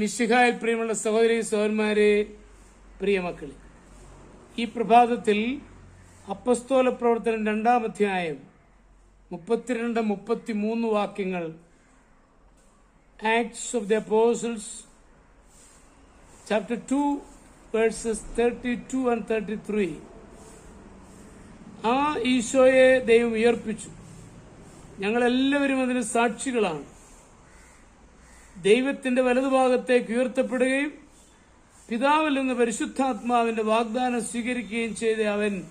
മിശിഹായിൽ പ്രിയമുള്ള സഹോദരി സഹോദരന്മാരെ പ്രിയ മക്കളെ ഈ പ്രഭാതത്തിൽ അപ്പസ്തോല പ്രവർത്തനം രണ്ടാം അധ്യായം മുപ്പത്തിരണ്ട് മുപ്പത്തിമൂന്ന് വാക്യങ്ങൾ Acts of the Apostles chapter two verses thirty two and thirty three ആ ഈശോയെ ദൈവം ഉയർപ്പിച്ചു. ഞങ്ങളെല്ലാവരും അതിന് സാക്ഷികളാണ്. ദൈവത്തിന്റെ വലതുഭാഗത്തേക്ക് ഉയർത്തപ്പെടുകയും പിതാവിൽ നിന്ന് പരിശുദ്ധാത്മാവിന്റെ വാഗ്ദാനം സ്വീകരിക്കുകയും ചെയ്ത അവൻ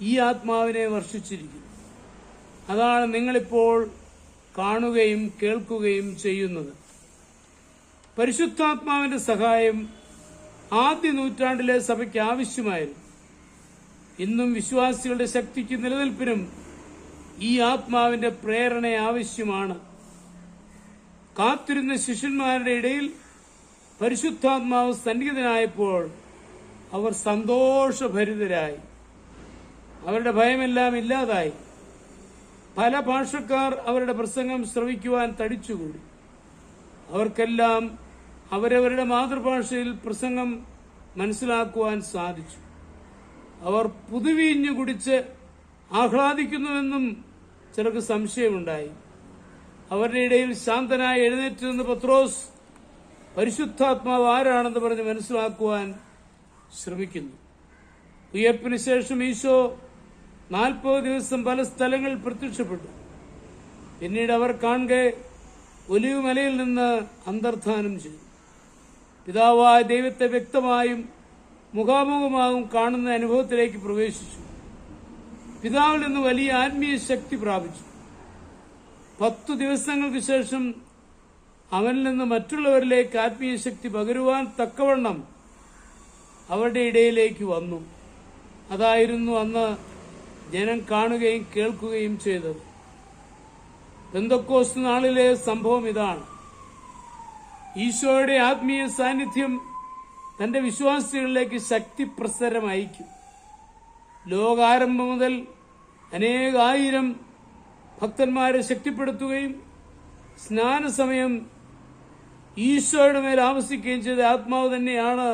ഈ ആത്മാവിനെ വർഷിച്ചിരിക്കുന്നു. അതാണ് നിങ്ങളിപ്പോൾ കാണുകയും കേൾക്കുകയും ചെയ്യുന്നത്. പരിശുദ്ധാത്മാവിന്റെ സഹായം ആദ്യ നൂറ്റാണ്ടിലെ സഭയ്ക്ക് ആവശ്യമായിരുന്നു. ഇന്നും വിശ്വാസികളുടെ ശക്തിക്ക് നിലനിൽപ്പിനും ഈ ആത്മാവിന്റെ പ്രേരണ ആവശ്യമാണ്. കാത്തിരുന്ന ശിഷ്യന്മാരുടെ ഇടയിൽ പരിശുദ്ധാത്മാവ് സന്നിഹിതനായപ്പോൾ അവർ സന്തോഷഭരിതരായി. അവരുടെ ഭയമെല്ലാം ഇല്ലാതായി. പല ഭാഷക്കാർ അവരുടെ പ്രസംഗം ശ്രവിക്കുവാൻ തടിച്ചുകൂടി. അവർക്കെല്ലാം അവരവരുടെ മാതൃഭാഷയിൽ പ്രസംഗം മനസ്സിലാക്കുവാൻ സാധിച്ചു. അവർ പുതുവീഞ്ഞു കുടിച്ച് ആഹ്ലാദിക്കുന്നുവെന്നും ചിലർക്ക് സംശയമുണ്ടായി. അവരുടെ ഇടയിൽ ശാന്തനായി എഴുന്നേറ്റ് പത്രോസ് പരിശുദ്ധാത്മാവ് ആരാണെന്ന് പറഞ്ഞ് മനസ്സിലാക്കുവാൻ ശ്രമിക്കുന്നു. ഉയർപ്പിന് ശേഷം ഈശോ നാൽപ്പത് ദിവസം പല സ്ഥലങ്ങളിൽ പ്രത്യക്ഷപ്പെട്ടു. പിന്നീട് അവർ കാണെ ഒലിവുമലയിൽ നിന്ന് അന്തർധാനം ചെയ്തു. പിതാവായ ദൈവത്തെ വ്യക്തമായും മുഖാമുഖമായും കാണുന്ന അനുഭവത്തിലേക്ക് പ്രവേശിച്ചു. പിതാവിൽ നിന്ന് വലിയ ആത്മീയ ശക്തി പ്രാപിച്ചു. പത്തു ദിവസങ്ങൾക്ക് ശേഷം അവനിൽ നിന്ന് മറ്റുള്ളവരിലേക്ക് ആത്മീയ ശക്തി പകരുവാൻ തക്കവണ്ണം അവരുടെ ഇടയിലേക്ക് വന്നു. അതായിരുന്നു അന്ന് ജനം കാണുകയും കേൾക്കുകയും ചെയ്തത്. പെന്തക്കോസ് നാളിലെ സംഭവം ഇതാണ്. ഈശോയുടെ ആത്മീയ സാന്നിധ്യം തന്റെ വിശ്വാസികളിലേക്ക് ശക്തി പ്രസരം ലോകാരംഭം മുതൽ അനേകായിരം ഭക്തന്മാരെ ശക്തിപ്പെടുത്തുകയും സ്നാനസമയം ഈശോയുടെ മേൽ ആമസിക്കുകയും ചെയ്ത ആത്മാവ് തന്നെയാണ്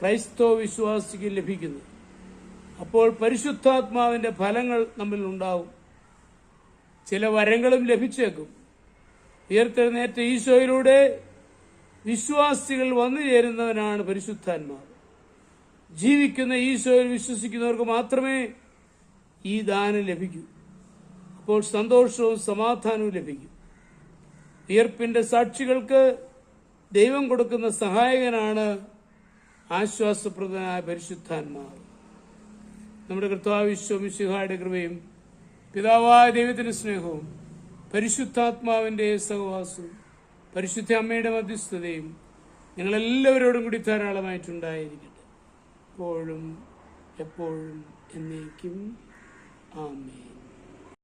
ക്രൈസ്തവ വിശ്വാസിക്ക് ലഭിക്കുന്നത്. അപ്പോൾ പരിശുദ്ധാത്മാവിന്റെ ഫലങ്ങൾ നമ്മിൽ ഉണ്ടാവും. ചില വരങ്ങളും ലഭിച്ചേക്കും. ഉയർത്തെഴുന്നേറ്റ ഈശോയിലൂടെ വിശ്വാസികൾ വന്നു ചേരുന്നവനാണ് പരിശുദ്ധാത്മാവ്. ജീവിക്കുന്ന ഈശോയിൽ വിശ്വസിക്കുന്നവർക്ക് മാത്രമേ ഈ ദാനം ലഭിക്കൂ. അപ്പോൾ സന്തോഷവും സമാധാനവും ലഭിക്കും. വിയർപ്പിന്റെ സാക്ഷികൾക്ക് ദൈവം കൊടുക്കുന്ന സഹായകനാണ് ആശ്വാസപ്രദനായ പരിശുദ്ധാത്മാവ്. നമ്മുടെ കർത്താവ് വിശ്വമിശിഹായുടെ കൃപയും പിതാവായ ദൈവത്തിന്റെ സ്നേഹവും പരിശുദ്ധാത്മാവിന്റെ സഹവാസവും പരിശുദ്ധ അമ്മയുടെ മധ്യസ്ഥതയും ഞങ്ങളെല്ലാവരോടും കൂടി ധാരാളമായിട്ടുണ്ടായിരിക്കട്ടെ. എപ്പോഴും എപ്പോഴും എന്നേക്കും. ആമേൻ.